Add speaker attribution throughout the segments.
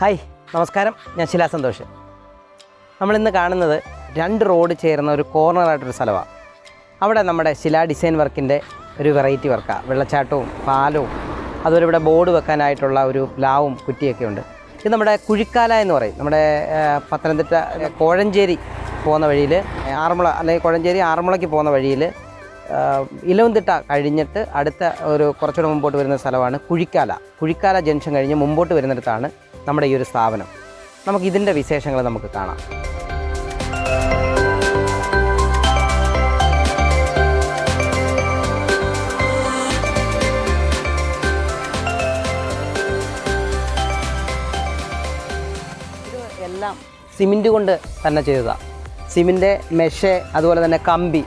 Speaker 1: Hi നമസ്കാരം. ഞാൻ ശിലാ സന്തോഷ് നമ്മളിന്ന് കാണുന്നത് രണ്ട് റോഡ് ചേർന്ന ഒരു കോർണറായിട്ടൊരു സ്ഥലമാണ്. അവിടെ നമ്മുടെ ശിലാ ഡിസൈൻ വർക്കിന്റെ ഒരു വെറൈറ്റി വർക്കാണ് വെള്ളച്ചാട്ടവും പാലവും അതുപോലെ ഇവിടെ ബോർഡ് വെക്കാനായിട്ടുള്ള ഒരു പ്ലാവും കുറ്റിയൊക്കെ ഉണ്ട്. ഇത് നമ്മുടെ കുഴിക്കാല എന്ന് പറയും. നമ്മുടെ പത്തനംതിട്ട കോഴഞ്ചേരി പോകുന്ന വഴിയിൽ ആറന്മുള അല്ലെങ്കിൽ കോഴഞ്ചേരി ആറന്മുളയ്ക്ക് പോകുന്ന വഴിയിൽ ഇലവന്തിട്ട കഴിഞ്ഞിട്ട് അടുത്ത ഒരു കുറച്ചുകൂടെ മുമ്പോട്ട് വരുന്ന സ്ഥലമാണ് കുഴിക്കാല. കുഴിക്കാല ജംഗ്ഷൻ കഴിഞ്ഞ് മുമ്പോട്ട് വരുന്നിടത്താണ് നമ്മുടെ ഈ ഒരു സ്ഥാപനം. നമുക്ക് ഇതിന്റെ വിശേഷങ്ങൾ നമുക്ക് കാണാം. ഇത് എല്ലാം സിമെന്റ് കൊണ്ട് തന്നെ ചെയ്തതാണ് സിമിന്റെ മെഷ് അതുപോലെ തന്നെ കമ്പി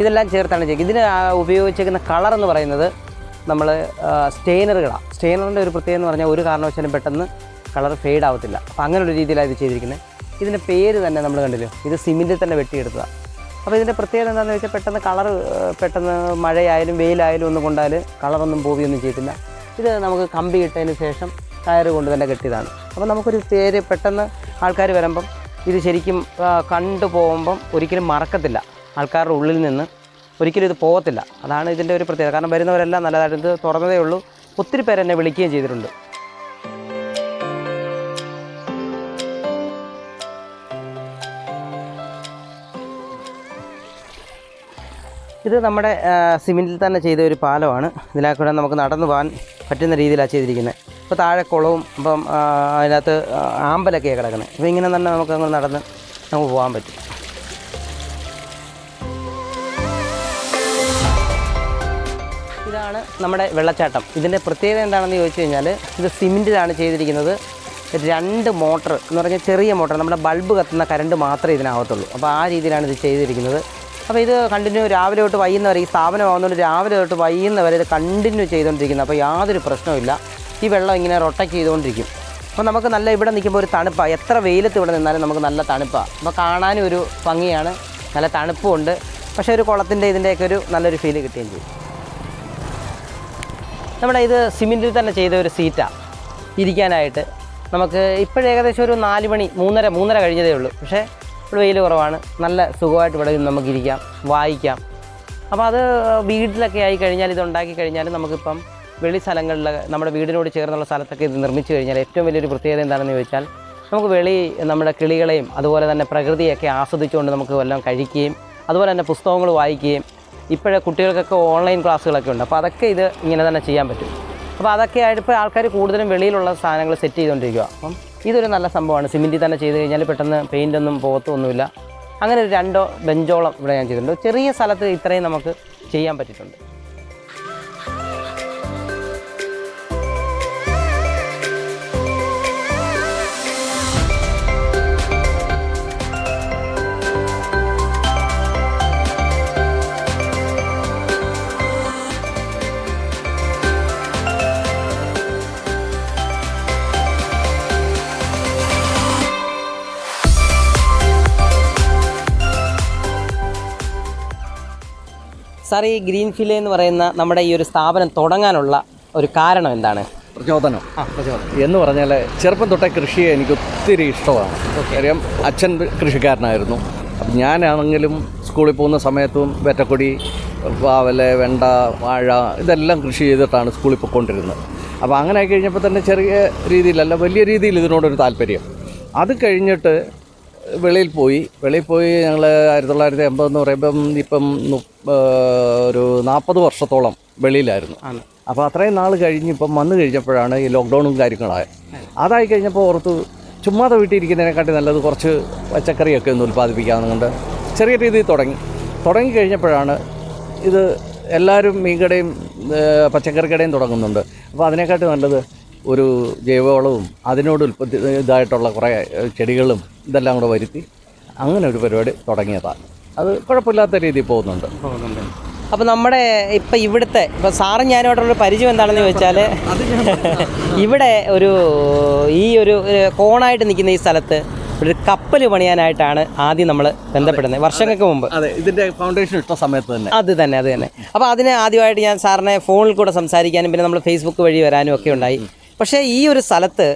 Speaker 1: ഇതെല്ലാം ചേർത്താണ് ചെയ്യുക ഇതിന് ഉപയോഗിച്ചിരിക്കുന്ന കളർ എന്ന് പറയുന്നത് നമ്മൾ സ്റ്റെയിനറുകളാണ് സ്റ്റെയിനറിന്റെ ഒരു പ്രത്യേകത എന്ന് പറഞ്ഞാൽ ഒരു കാരണവശാലും പെട്ടെന്ന് കളർ ഫെയ്ഡ് ആവത്തില്ല. അപ്പോൾ അങ്ങനെ ഒരു രീതിയിലാണ് ഇത് ചെയ്തിരിക്കുന്നത് ഇതിന്റെ പേര് തന്നെ നമ്മൾ കണ്ടില്ലോ? ഇത് സിമിന്റിൽ തന്നെ വെട്ടിയെടുത്തതാണ് അപ്പോൾ ഇതിന്റെ പ്രത്യേകത എന്താണെന്ന് വെച്ചാൽ പെട്ടെന്ന് കളർ പെട്ടെന്ന് മഴയായാലും വെയിലായാലും ഒന്നും കൊണ്ടാൽ കളറൊന്നും പോവുകയൊന്നും ചെയ്തില്ല ഇത് നമുക്ക് കമ്പി ഇട്ടതിന് ശേഷം കയറ് കൊണ്ട് തന്നെ കെട്ടിയതാണ്. അപ്പോൾ നമുക്കൊരു പേര് പെട്ടെന്ന് ആൾക്കാർ വരുമ്പം ഇത് ശരിക്കും കണ്ടു പോകുമ്പം ഒരിക്കലും മറക്കത്തില്ല. ആൾക്കാരുടെ ഉള്ളിൽ നിന്ന് ഒരിക്കലും ഇത് പോകത്തില്ല അതാണ് ഇതിന്റെ ഒരു പ്രത്യേകത. കാരണം വരുന്നവരെല്ലാം നല്ലതായിട്ട് ഇത് തുറന്നതേ ഉള്ളൂ. ഒത്തിരി പേരെന്നെ വിളിക്കുകയും ചെയ്തിട്ടുണ്ട്. ഇത് നമ്മുടെ സിമെന്റിൽ തന്നെ ചെയ്ത ഒരു പാലമാണ്. ഇതിലെ കൂടെ നമുക്ക് നടന്നു പോകാൻ പറ്റുന്ന രീതിയിലാണ് ചെയ്തിരിക്കുന്നത്. ഇപ്പോൾ താഴെ കുളവും ഇപ്പം അതിനകത്ത് ആമ്പലൊക്കെയാണ് കിടക്കുന്നത് അപ്പോൾ ഇങ്ങനെ തന്നെ നമുക്ക് അങ്ങ് നടന്ന് നമുക്ക് പോകാൻ പറ്റും. ഇതാണ് നമ്മുടെ വെള്ളച്ചാട്ടം. ഇതിന്റെ പ്രത്യേകത എന്താണെന്ന് ചോദിച്ചു കഴിഞ്ഞാൽ ഇത് സിമെന്റിലാണ് ചെയ്തിരിക്കുന്നത്. രണ്ട് മോട്ടർ എന്ന് പറഞ്ഞാൽ ചെറിയ മോട്ടർ നമ്മുടെ ബൾബ് കത്തുന്ന കറണ്ട് മാത്രമേ ഇതിനകത്തുള്ളൂ. അപ്പോൾ ആ രീതിയിലാണ് ഇത് ചെയ്തിരിക്കുന്നത്. അപ്പോൾ ഇത് കണ്ടിന്യൂ രാവിലെ തൊട്ട് വൈകുന്ന വരെ ഈ സ്ഥാപനം ആകുന്നതുകൊണ്ട് രാവിലെ തൊട്ട് വൈകുന്ന വരെ ഇത് കണ്ടിന്യൂ ചെയ്തുകൊണ്ടിരിക്കുന്നത് അപ്പോൾ യാതൊരു പ്രശ്നവുമില്ല. ഈ വെള്ളം ഇങ്ങനെ റൊട്ടയ്ക്ക് ചെയ്തുകൊണ്ടിരിക്കും അപ്പോൾ നമുക്ക് നല്ല ഇവിടെ നിൽക്കുമ്പോൾ ഒരു തണുപ്പാണ് എത്ര വെയിലത്ത് ഇവിടെ നിന്നാലും നമുക്ക് നല്ല തണുപ്പാണ് അപ്പോൾ കാണാനും ഒരു ഭംഗിയാണ്. നല്ല തണുപ്പുമുണ്ട് പക്ഷേ ഒരു കുളത്തിന്റെ ഇതിന്റെയൊക്കെ ഒരു നല്ലൊരു ഫീൽ കിട്ടുകയും ചെയ്യും. നമ്മുടെ ഇത് സിമെന്റിൽ തന്നെ ചെയ്ത ഒരു സീറ്റാണ് ഇരിക്കാനായിട്ട്. നമുക്ക് ഇപ്പോഴേകദേശം ഒരു നാല് മണി മൂന്നര മൂന്നര കഴിഞ്ഞതേ ഉള്ളൂ. പക്ഷേ ഇവിടെ വെയിൽ കുറവാണ്. നല്ല സുഖമായിട്ട് ഇവിടെ നമുക്ക് നമുക്കിരിക്കാം വായിക്കാം. അപ്പോൾ അത് വീട്ടിലൊക്കെ ആയി കഴിഞ്ഞാൽ ഇത് ഉണ്ടാക്കി കഴിഞ്ഞാൽ നമുക്കിപ്പം വെളി സ്ഥലങ്ങളിൽ നമ്മുടെ വീടിനോട് ചേർന്നുള്ള സ്ഥലത്തൊക്കെ ഇത് നിർമ്മിച്ചു കഴിഞ്ഞാൽ ഏറ്റവും വലിയൊരു പ്രത്യേകത എന്താണെന്ന് ചോദിച്ചാൽ നമുക്ക് വെളി നമ്മുടെ കിളികളെയും അതുപോലെ തന്നെ പ്രകൃതിയൊക്കെ ആസ്വദിച്ചുകൊണ്ട് നമുക്ക് വല്ലതും കഴിക്കുകയും അതുപോലെ തന്നെ പുസ്തകങ്ങൾ വായിക്കുകയും ഇപ്പോഴേ കുട്ടികൾക്കൊക്കെ ഓൺലൈൻ ക്ലാസ്സുകളൊക്കെ ഉണ്ട്. അപ്പോൾ അതൊക്കെ ഇത് ഇങ്ങനെ തന്നെ ചെയ്യാൻ പറ്റും. അപ്പോൾ അതൊക്കെ ആയിട്ട് ഇപ്പോൾ ആൾക്കാർ കൂടുതലും വെളിയിലുള്ള സാധനങ്ങൾ സെറ്റ് ചെയ്തുകൊണ്ടിരിക്കുക അപ്പം ഇതൊരു നല്ല സംഭവമാണ്. സിമെന്റിൽ തന്നെ ചെയ്ത് കഴിഞ്ഞാൽ പെട്ടെന്ന് പെയിന്റൊന്നും ഒന്നും പോകത്തൊന്നുമില്ല അങ്ങനെ ഒരു രണ്ടോ ബെഞ്ചോളം ഇവിടെ ഞാൻ ചെയ്തിട്ടുണ്ട്. ചെറിയ സ്ഥലത്ത് ഇത്രയും നമുക്ക് ചെയ്യാൻ പറ്റിയിട്ടുണ്ട്. സാർ ഈ ഗ്രീൻ ഫിലെ എന്ന് പറയുന്ന നമ്മുടെ ഈ ഒരു സ്ഥാപനം തുടങ്ങാനുള്ള ഒരു കാരണം എന്താണ്?
Speaker 2: പ്രചോദനം.
Speaker 1: ആ പ്രചോദനം.
Speaker 2: എന്ന് പറഞ്ഞാൽ ചെറുപ്പം തൊട്ടേ കൃഷിയെ എനിക്ക് ഒത്തിരി ഇഷ്ടമാണ്. കാര്യം അച്ഛൻ കൃഷിക്കാരനായിരുന്നു. അപ്പം ഞാനാണെങ്കിലും സ്കൂളിൽ പോകുന്ന സമയത്തും വെറ്റക്കൊടി പാവൽ വെണ്ട വാഴ ഇതെല്ലാം കൃഷി ചെയ്തിട്ടാണ് സ്കൂളിൽ പോയിക്കൊണ്ടിരുന്നത്. അപ്പോൾ അങ്ങനെ ആയി കഴിഞ്ഞപ്പോൾ തന്നെ ചെറിയ രീതിയിലല്ല വലിയ രീതിയിൽ ഇതിനോടൊരു താല്പര്യം. അത് കഴിഞ്ഞിട്ട് വെളിയിൽ പോയി. വെളിയിൽ പോയി ഞങ്ങൾ ആയിരത്തി തൊള്ളായിരത്തി എൺപതെന്ന് പറയുമ്പം ഇപ്പം ഒരു നാൽപ്പത് വർഷത്തോളം വെളിയിലായിരുന്നു. അപ്പോൾ അത്രയും നാൾ കഴിഞ്ഞ് ഇപ്പം വന്നു കഴിഞ്ഞപ്പോഴാണ് ഈ ലോക്ക്ഡൗണും കാര്യങ്ങളായത് അതായി കഴിഞ്ഞപ്പോൾ ഓർത്ത് ചുമ്മാതെ വീട്ടിലിരിക്കുന്നതിനെക്കാട്ടി നല്ലത് കുറച്ച് പച്ചക്കറിയൊക്കെ ഒന്ന് ഉൽപ്പാദിപ്പിക്കാമെന്നുകൊണ്ട് ചെറിയ രീതിയിൽ തുടങ്ങി. തുടങ്ങി കഴിഞ്ഞപ്പോഴാണ് ഇത് എല്ലാവരും മീൻകടയും പച്ചക്കറിക്കടയും തുടങ്ങുന്നുണ്ട്. അപ്പോൾ അതിനെക്കാട്ടി നല്ലത് ഒരു ജൈവവളവും അതിനോട് ഉൽപ്പത്തി ഇതായിട്ടുള്ള കുറേ ചെടികളും ഇതെല്ലാം കൂടെ വരുത്തി അങ്ങനെ ഒരു പരിപാടി തുടങ്ങിയതാണ്. അത് കുഴപ്പമില്ലാത്ത രീതിയിൽ പോകുന്നുണ്ട്.
Speaker 1: പോകുന്നുണ്ട്. അപ്പോൾ നമ്മുടെ ഇപ്പം ഇവിടുത്തെ ഇപ്പം സാറും ഞാനുമായിട്ടുള്ള പരിചയം എന്താണെന്ന് ചോദിച്ചാൽ ഇവിടെ ഒരു ഈ ഒരു ഒരു കോണായിട്ട് നിൽക്കുന്ന ഈ സ്ഥലത്ത് ഒരു കപ്പൽ പണിയാനായിട്ടാണ് ആദ്യം നമ്മൾ ബന്ധപ്പെടുന്നത് വർഷങ്ങൾക്ക് മുമ്പ്.
Speaker 2: അതെ ഇതിന്റെ ഫൗണ്ടേഷൻ ഇട്ട സമയത്ത് തന്നെ.
Speaker 1: അത് തന്നെ അത് തന്നെ. അപ്പോൾ അതിന് ആദ്യമായിട്ട് ഞാൻ സാറിനെ ഫോണിൽ കൂടെ സംസാരിക്കാനും പിന്നെ നമ്മൾ ഫേസ്ബുക്ക് വഴി വരാനും ഒക്കെ ഉണ്ടായി. പക്ഷേ ഈ ഒരു സ്ഥലത്ത്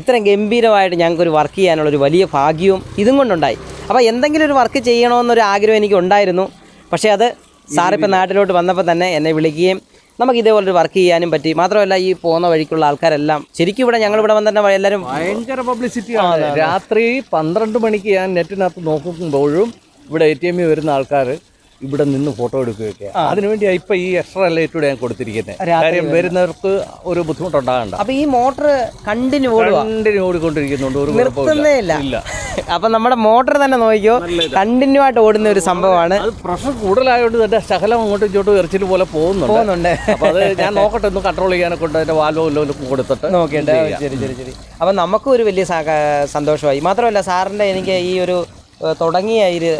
Speaker 1: ഇത്രയും ഗംഭീരമായിട്ട് ഞങ്ങൾക്കൊരു വർക്ക് ചെയ്യാനുള്ള ഒരു വലിയ ഭാഗ്യവും ഇതും കൊണ്ടുണ്ടായി. അപ്പോൾ എന്തെങ്കിലും ഒരു വർക്ക് ചെയ്യണമെന്നൊരു ആഗ്രഹം എനിക്ക് ഉണ്ടായിരുന്നു പക്ഷേ അത് സാറിപ്പോൾ നാട്ടിലോട്ട് വന്നപ്പോൾ തന്നെ എന്നെ വിളിക്കുകയും നമുക്ക് ഇതേപോലൊരു വർക്ക് ചെയ്യാനും പറ്റി. മാത്രമല്ല ഈ പോകുന്ന വഴിക്കുള്ള ആൾക്കാരെല്ലാം ശരിക്കും ഇവിടെ ഞങ്ങളിവിടെ വന്ന് തന്നെ എല്ലാവരും
Speaker 2: ഭയങ്കര പബ്ലിസിറ്റി ആണ്. രാത്രി പന്ത്രണ്ട് മണിക്ക് ഞാൻ നെറ്റിനകത്ത് നോക്കുമ്പോഴും ഇവിടെ എ ടി എമ്മിൽ വരുന്ന ആൾക്കാർ ഇവിടെ നിന്ന് ഫോട്ടോ എടുക്കുകയൊക്കെ. അതിനുവേണ്ടിയാണ് ഇപ്പൊ ഈ എക്സ്ട്രാ ലൈറ്റൂടെ ഞാൻ കൊടുത്തിരിക്കുന്നത് കാര്യം വരുന്നവർക്ക് ഒരു ബുദ്ധിമുട്ടുണ്ടാകണ്ട.
Speaker 1: അപ്പൊ ഈ മോട്ടർ കണ്ടിന്യൂ
Speaker 2: കണ്ടിന്യൂ ഓടിക്കൊണ്ടിരിക്കുന്നുണ്ട് ഒരു
Speaker 1: നിർത്തുന്നേ ഇല്ല.
Speaker 2: ഇല്ല.
Speaker 1: നമ്മുടെ മോട്ടർ തന്നെ നോക്കിയോ കണ്ടിന്യൂ ആയിട്ട് ഓടുന്ന ഒരു സംഭവമാണ്.
Speaker 2: അത് പ്രഷർ കൂടുതലായതുകൊണ്ട് തന്നെ ശകലം അങ്ങോട്ടും ഇങ്ങോട്ടും എറിച്ചിൽ പോലെ പോകുന്നുണ്ട്.
Speaker 1: പോകുന്നുണ്ട്.
Speaker 2: അപ്പൊ അത് ഞാൻ നോക്കട്ടെ ഒന്ന് കൺട്രോൾ ചെയ്യാനെ കൊണ്ട് അതിന്റെ വാൽവോ വല്ലതും കൊടുത്തിട്ട്
Speaker 1: നോക്കിയിട്ട്. ശരി ശരി ശരി. അപ്പൊ നമുക്കും ഒരു വലിയ സന്തോഷമായി. മാത്രമല്ല സാറിന്റെ എനിക്ക് ഈ ഒരു തുടങ്ങിയ ഒരു,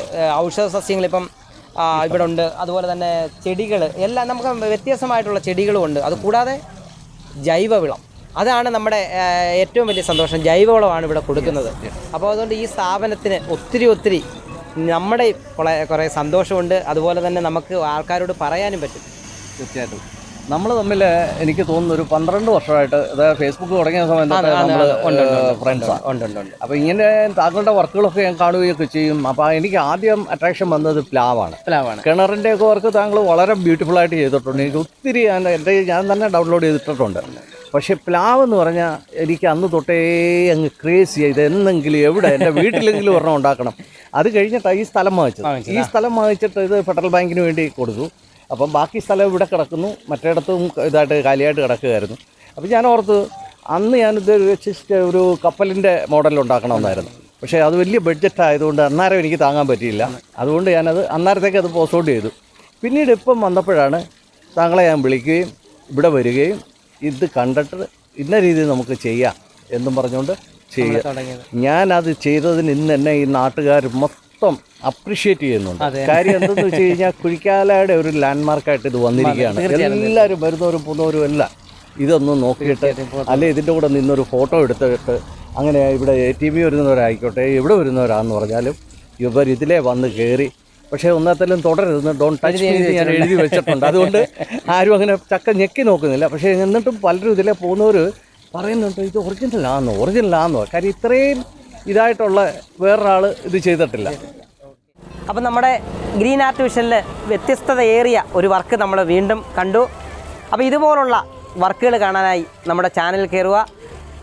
Speaker 1: ഔഷധ സസ്യങ്ങൾ ഇപ്പം ഇവിടെ ഉണ്ട് അതുപോലെ തന്നെ ചെടികൾ എല്ലാം നമുക്ക് വ്യത്യസ്തമായിട്ടുള്ള ചെടികളും ഉണ്ട്. അത് കൂടാതെ ജൈവവിളം. അതാണ് നമ്മുടെ ഏറ്റവും വലിയ സന്തോഷം. ജൈവവളമാണ് ഇവിടെ കൊടുക്കുന്നത്. അപ്പോൾ അതുകൊണ്ട് ഈ സ്ഥാപനത്തിന് ഒത്തിരി ഒത്തിരി നമ്മുടെ കുറേ കുറേ സന്തോഷമുണ്ട്. അതുപോലെ തന്നെ നമുക്ക് ആൾക്കാരോട് പറയാനും പറ്റും.
Speaker 2: തീർച്ചയായിട്ടും. നമ്മൾ തമ്മിൽ എനിക്ക് തോന്നുന്നു ഒരു പന്ത്രണ്ട് വർഷമായിട്ട് അതായത് ഫേസ്ബുക്ക് തുടങ്ങിയ സമയത്ത് നമ്മൾ. ഫ്രണ്ട്സാണ് അപ്പോൾ ഇങ്ങനെ താങ്കളുടെ വർക്കുകളൊക്കെ ഞാൻ കാണുകയൊക്കെ ചെയ്യും. അപ്പോൾ എനിക്ക് ആദ്യം അട്രാക്ഷൻ വന്നത് പ്ലാവാണ്.
Speaker 1: പ്ലാവാണ്.
Speaker 2: കിണറിന്റെ ഒക്കെ വർക്ക് താങ്കൾ വളരെ ബ്യൂട്ടിഫുൾ ആയിട്ട് ചെയ്തിട്ടുണ്ട്. എനിക്ക് ഒത്തിരി എന്റെ എന്റെ ഞാൻ തന്നെ ഡൗൺലോഡ് ചെയ്തിട്ടുണ്ട് പക്ഷേ പ്ലാവ് എന്ന് പറഞ്ഞാൽ എനിക്ക് അന്ന് തൊട്ടേ അങ്ങ് ക്രേസ് ചെയ്ത് എന്നെങ്കിലും എവിടെ? എന്റെ വീട്ടിലെങ്കിലും ഒരെണ്ണം ഉണ്ടാക്കണം. അത് കഴിഞ്ഞിട്ടാണ് ഈ സ്ഥലം വാങ്ങിച്ചത്. ഈ സ്ഥലം വാങ്ങിച്ചിട്ട് ഇത് ഫെഡറൽ ബാങ്കിന് വേണ്ടി കൊടുത്തു. അപ്പം ബാക്കി സ്ഥലം ഇവിടെ കിടക്കുന്നു മറ്റേടത്തും ഇതായിട്ട് കാലിയായിട്ട് കിടക്കുകയായിരുന്നു. അപ്പോൾ ഞാൻ ഓർത്ത് അന്ന് ഞാനിത് വെച്ചിട്ട് ഒരു കപ്പലിന്റെ മോഡൽ ഉണ്ടാക്കണമെന്നായിരുന്നു. പക്ഷേ അത് വലിയ ബഡ്ജറ്റ് ആയതുകൊണ്ട് അന്നേരം എനിക്ക് താങ്ങാൻ പറ്റിയില്ല. അതുകൊണ്ട് ഞാനത് അന്നേരത്തേക്ക് അത് പോസ്റ്റ് ചെയ്തു. പിന്നീട് ഇപ്പം വന്നപ്പോഴാണ് താങ്കളെ ഞാൻ വിളിക്കുകയും ഇവിടെ വരികയും ഇത് കണ്ടിട്ട് ഇന്ന രീതിയിൽ നമുക്ക് ചെയ്യാം എന്നും പറഞ്ഞുകൊണ്ട് ചെയ്യുക
Speaker 1: തുടങ്ങിയത്.
Speaker 2: ഞാനത് ചെയ്തതിന് ഇന്ന് എന്നെ ഈ നാട്ടുകാർ മൊത്തം അപ്രിഷ്യേറ്റ് ചെയ്യുന്നുണ്ട്. കാര്യം എന്തെന്ന് വെച്ച് കഴിഞ്ഞാൽ കുഴിക്കാലയുടെ ഒരു ലാൻഡ് മാർക്കായിട്ട് ഇത് വന്നിരിക്കുകയാണ്. എല്ലാവരും വരുന്നവരും പോകുന്നവരും എല്ലാം ഇതൊന്ന് നോക്കിയിട്ട് അല്ലെ ഇതിന്റെ കൂടെ നിന്നൊരു ഫോട്ടോ എടുത്തിട്ട് അങ്ങനെ ഇവിടെ എ ടി വി വരുന്നവരായിക്കോട്ടെ എവിടെ വരുന്നവരാണെന്ന് പറഞ്ഞാലും ഇവർ ഇതിലേ വന്ന് കയറി പക്ഷേ ഒന്നത്തിലും തുടരുത് ഡോൺ ടച്ച് ഞാൻ എഴുതി വെച്ചിട്ടുണ്ട്. അതുകൊണ്ട് ആരും അങ്ങനെ ചക്ക ഞെക്കി നോക്കുന്നില്ല. പക്ഷേ എന്നിട്ടും പലരും ഇതിലെ പോകുന്നവർ പറയുന്നുണ്ട് ഇത് ഒറിജിനലാണെന്നോ ഒറിജിനലാണെന്നോ കാര്യം ഇത്രയും ഇതായിട്ടുള്ള വേറൊരാൾ ഇത് ചെയ്തിട്ടില്ല.
Speaker 1: അപ്പം നമ്മുടെ ഗ്രീൻ ആർട്ട് വിഷനിൽ വ്യത്യസ്തതയേറിയ ഒരു വർക്ക് നമ്മൾ വീണ്ടും കണ്ടു. അപ്പോൾ ഇതുപോലുള്ള വർക്കുകൾ കാണാനായി നമ്മുടെ ചാനൽ കയറുക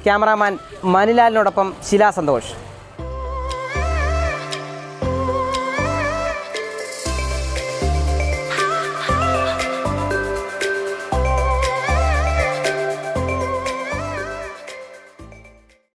Speaker 1: ക്യാമറാമാൻ മനിലാലിനോടൊപ്പം ശിലാ സന്തോഷ്.